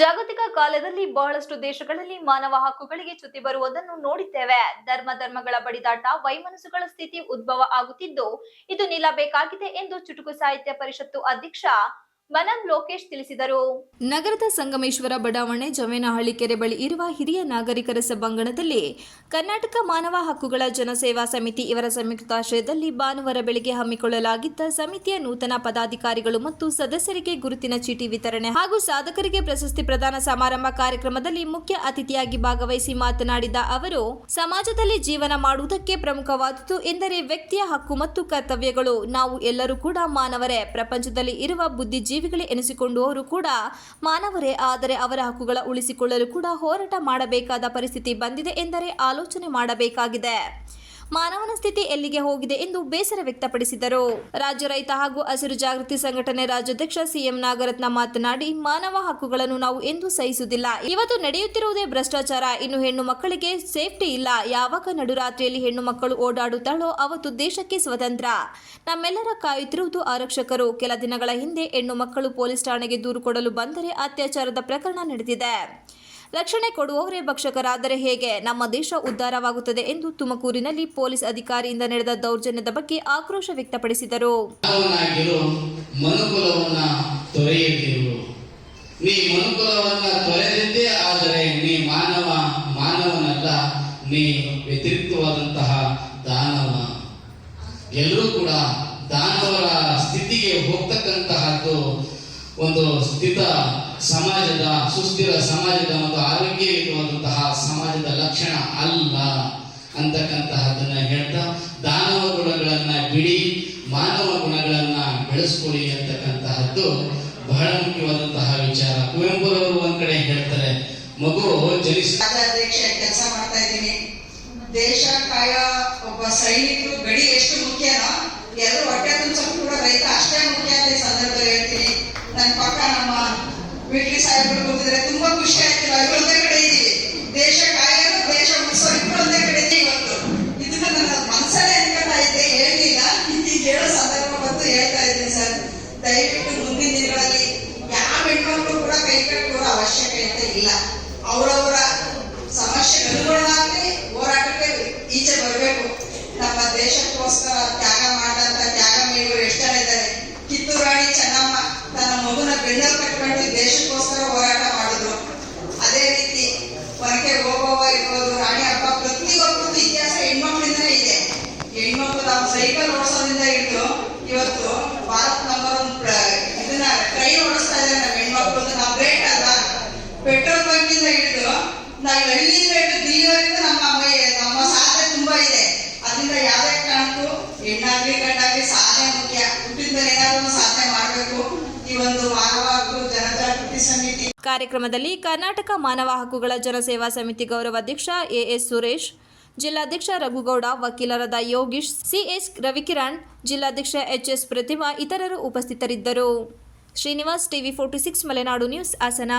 ಜಾಗತಿಕ ಕಾಲದಲ್ಲಿ ಬಹಳಷ್ಟು ದೇಶಗಳಲ್ಲಿ ಮಾನವ ಹಕ್ಕುಗಳಿಗೆ ಚ್ಯುತಿ ಬರುವುದನ್ನು ನೋಡಿದ್ದೇವೆ. ಧರ್ಮ ಧರ್ಮಗಳ ಬಡಿದಾಟ ವೈಮನಸ್ಸುಗಳ ಸ್ಥಿತಿ ಉದ್ಭವ ಆಗುತ್ತಿದ್ದು, ಇದು ನಿಲ್ಲಬೇಕಾಗಿದೆ ಎಂದು ಚುಟುಕು ಸಾಹಿತ್ಯ ಪರಿಷತ್ತು ಅಧ್ಯಕ್ಷ ಮನಂ ಲೋಕೇಶ್ ತಿಳಿಸಿದರು. ನಗರದ ಸಂಗಮೇಶ್ವರ ಬಡಾವಣೆ ಜಮೇನಹಳ್ಳಿ ಕೆರೆ ಬಳಿ ಇರುವ ಹಿರಿಯ ನಾಗರಿಕರ ಸಭಾಂಗಣದಲ್ಲಿ ಕರ್ನಾಟಕ ಮಾನವ ಹಕ್ಕುಗಳ ಜನಸೇವಾ ಸಮಿತಿ ಇವರ ಸಂಯುಕ್ತಾಶ್ರಯದಲ್ಲಿ ಭಾನುವಾರ ಬೆಳಗ್ಗೆ ಹಮ್ಮಿಕೊಳ್ಳಲಾಗಿದ್ದ ಸಮಿತಿಯ ನೂತನ ಪದಾಧಿಕಾರಿಗಳು ಮತ್ತು ಸದಸ್ಯರಿಗೆ ಗುರುತಿನ ಚೀಟಿ ವಿತರಣೆ ಹಾಗೂ ಸಾಧಕರಿಗೆ ಪ್ರಶಸ್ತಿ ಪ್ರದಾನ ಸಮಾರಂಭ ಕಾರ್ಯಕ್ರಮದಲ್ಲಿ ಮುಖ್ಯ ಅತಿಥಿಯಾಗಿ ಭಾಗವಹಿಸಿ ಮಾತನಾಡಿದ ಅವರು, ಸಮಾಜದಲ್ಲಿ ಜೀವನ ಮಾಡುವುದಕ್ಕೆ ಪ್ರಮುಖವಾದುದು ಎಂದರೆ ವ್ಯಕ್ತಿಯ ಹಕ್ಕು ಮತ್ತು ಕರ್ತವ್ಯಗಳು. ನಾವು ಎಲ್ಲರೂ ಕೂಡ ಮಾನವರೇ. ಪ್ರಪಂಚದಲ್ಲಿ ಇರುವ ಬುದ್ಧಿಜೀವಿಗಳೇ ಎನಿಸಿಕೊಂಡವರು ಕೂಡ ಮಾನವರೇ, ಆದರೆ ಅವರ ಹಕ್ಕುಗಳ ಉಳಿಸಿಕೊಳ್ಳಲು ಕೂಡ ಹೋರಾಟ ಮಾಡಬೇಕಾದ ಪರಿಸ್ಥಿತಿ ಬಂದಿದೆ ಎಂದರೆ ಆಲೋಚನೆ ಮಾಡಬೇಕಾಗಿದೆ. ಮಾನವನ ಸ್ಥಿತಿ ಎಲ್ಲಿಗೆ ಹೋಗಿದೆ ಎಂದು ಬೇಸರ ವ್ಯಕ್ತಪಡಿಸಿದರು. ರಾಜ್ಯ ರೈತ ಹಾಗೂ ಹಸಿರು ಜಾಗೃತಿ ಸಂಘಟನೆ ರಾಜ್ಯಾಧ್ಯಕ್ಷ ಸಿಎಂ ನಾಗರತ್ನ ಮಾತನಾಡಿ, ಮಾನವ ಹಕ್ಕುಗಳನ್ನು ನಾವು ಎಂದೂ ಸಹಿಸುವುದಿಲ್ಲ. ಇವತ್ತು ನಡೆಯುತ್ತಿರುವುದೇ ಭ್ರಷ್ಟಾಚಾರ. ಇನ್ನು ಹೆಣ್ಣು ಮಕ್ಕಳಿಗೆ ಸೇಫ್ಟಿ ಇಲ್ಲ. ಯಾವಾಗ ನಡುರಾತ್ರಿಯಲ್ಲಿ ಹೆಣ್ಣು ಮಕ್ಕಳು ಓಡಾಡುತ್ತಾಳೋ ಅವತ್ತು ದೇಶಕ್ಕೆ ಸ್ವತಂತ್ರ. ನಮ್ಮೆಲ್ಲರ ಕಾಯುತ್ತಿರುವುದು ಆರಕ್ಷಕರು. ಕೆಲ ದಿನಗಳ ಹಿಂದೆ ಹೆಣ್ಣು ಮಕ್ಕಳು ಪೊಲೀಸ್ ಠಾಣೆಗೆ ದೂರು ಕೊಡಲು ಬಂದರೆ ಅತ್ಯಾಚಾರದ ಪ್ರಕರಣ ನಡೆದಿದೆ. ರಕ್ಷಣೆ ಕೊಡುವವರೇ ಭಕ್ಷಕರಾದರೆ ಹೇಗೆ? ನಮ್ಮ ದೇಶ ಉದ್ಧಾರವಾಗುತ್ತದೆ ಎಂದು ತುಮಕೂರಿನಲ್ಲಿ ಪೊಲೀಸ್ ಅಧಿಕಾರಿಯಿಂದ ನಡೆದ ದೌರ್ಜನ್ಯದ ಬಗ್ಗೆ ಆಕ್ರೋಶ ವ್ಯಕ್ತಪಡಿಸಿದರು. ನೀ ಮನುಕುಲವನ್ನ ತೊರೆದಿದ್ದೇ ಆದರೆ ನೀ ಮಾನವ, ಮಾನವನಲ್ಲ, ನೀ ವ್ಯತಿರಿಕ್ತವಾದಂತಹ ದಾನವ. ಎಲ್ಲರೂ ಕೂಡ ದಾನವರ ಸ್ಥಿತಿಗೆ ಹೋಗ್ತಕ್ಕಂತಹದ್ದು ಒಂದು ಸ್ಥಿತ ಸಮಾಜದ, ಸುಸ್ಥಿರ ಸಮಾಜದ ಮತ್ತು ಆರೋಗ್ಯಯುತವಾದಂತಹ ಸಮಾಜದ ಲಕ್ಷಣ ಅಲ್ಲ ಅಂತಕ್ಕಂತಹದನ್ನ ಹೇಳ್ತಾ, ದಾನವ ಗುಣಗಳನ್ನ ಬಿಡಿ, ಮಾನವ ಗುಣಗಳನ್ನ ಬೆಳೆಸ್ಕೊಳ್ಳಿ ಅಂತಕ್ಕಂತಹದ್ದು ಬಹಳ ಮುಖ್ಯವಾದಂತಹ ವಿಚಾರ. ಕುವೆಂಪುರವರು ಒಂದ್ ಕಡೆ ಹೇಳ್ತಾರೆ, ಮಗು, ಜನಿಸ ಕೆಲಸ ಮಾಡ್ತಾ ಇದ್ದೀನಿ. ದೇಶ ಕಾಯ ಒಬ್ಬ ಸೈನಿಕರು ಗಡಿ ಎಷ್ಟು ಮುಖ್ಯನಾ, ಎಲ್ಲರೂ ಹೊಟ್ಟೆ ತುಂಬಿಸೋಕೆ ಕೂಡ ರೈತ ಅಷ್ಟೇ ಮುಖ್ಯ ಅಂತ ಈ ಸಂದರ್ಭದಲ್ಲಿ ಹೇಳ್ತೀನಿ ನನ್ನ ಪಕ್ಕ ನಮ್ಮ ಮಿಲಿಟರಿ ಸಾಹೇಬರು ಕೂತಿದ್ರೆ ತುಂಬಾ ಖುಷಿ ಆಯ್ತು. ನಾವು ಒಂದೇ ಕಡೆ ಇದ್ದೀವಿ. ದೇಶ ಕಾಯೋದು ದೇಶ ಮುಗಿಸೋ ಇಬ್ಬರು ಒಂದೇ ಕಡೆ ಇವತ್ತು. ಇದನ್ನ ನನ್ನ ಮನಸ್ಸಲ್ಲೇ ಅನ್ಕೊತಾ ಇದ್ದೆ ಹೇಳಿಲ್ಲ ಈಗ ಹೇಳೋ ಸಂದರ್ಭ ಬಂತು. ಹೇಳ್ತಾ ಇದ್ದೀನಿ ಸರ್. ದಯವಿಟ್ಟು ಮುಂದಿನ ದಿನಗಳಲ್ಲಿ ಯಾವ ಹೆಣ್ಮಕ್ಳು ಕೂಡ ಕೈ ಕಟ್ಟುವ ಅವಶ್ಯಕತೆ ಇಲ್ಲ. ಅವರವರ ಮಗುನ ಬೆಳ್ಳ ಕಟ್ಕೊಂಡು ದೇಶಕ್ಕೋಸ್ಕರ ಹೋರಾಟ ಮಾಡಿದ್ರು. ಅದೇ ರೀತಿ ಹೊರಗೆ ಹೋಗೋವ ಇರ್ಬೋದು ರಾಣಿ ಹಬ್ಬ ಪ್ರತಿಯೊಬ್ಬರದ್ದು ಇತಿಹಾಸ ಹೆಣ್ಮಕ್ಳಿಂದಲೇ ಇದೆ. ಹೆಣ್ಮಕ್ಳು ನಾವು ಸೈಕಲ್ ಓಡಿಸೋದ್ರಿಂದ ಹಿಡಿದು ಇವತ್ತು ಭಾರತ ನಂಬರ್ ಒಂದು ಈ ಮಾನವ ಹಕ್ಕು ಜನಜಾಗೃತಿ ಸಮಿತಿ. ಕಾರ್ಯಕ್ರಮದಲ್ಲಿ ಕರ್ನಾಟಕ ಮಾನವ ಹಕ್ಕುಗಳ ಜನಸೇವಾ ಸಮಿತಿ ಗೌರವಾಧ್ಯಕ್ಷ ಎಎಸ್ ಸುರೇಶ್, ಜಿಲ್ಲಾಧ್ಯಕ್ಷ ರಘುಗೌಡ, ವಕೀಲರಾದ ಯೋಗೀಶ್, ಸಿಎಸ್ ರವಿಕಿರಣ್, ಜಿಲ್ಲಾಧ್ಯಕ್ಷ ಎಚ್ಎಸ್ ಪ್ರತಿಮಾ ಇತರರು ಉಪಸ್ಥಿತರಿದ್ದರು. Srinivas TV forty six Malenadu news Hassan.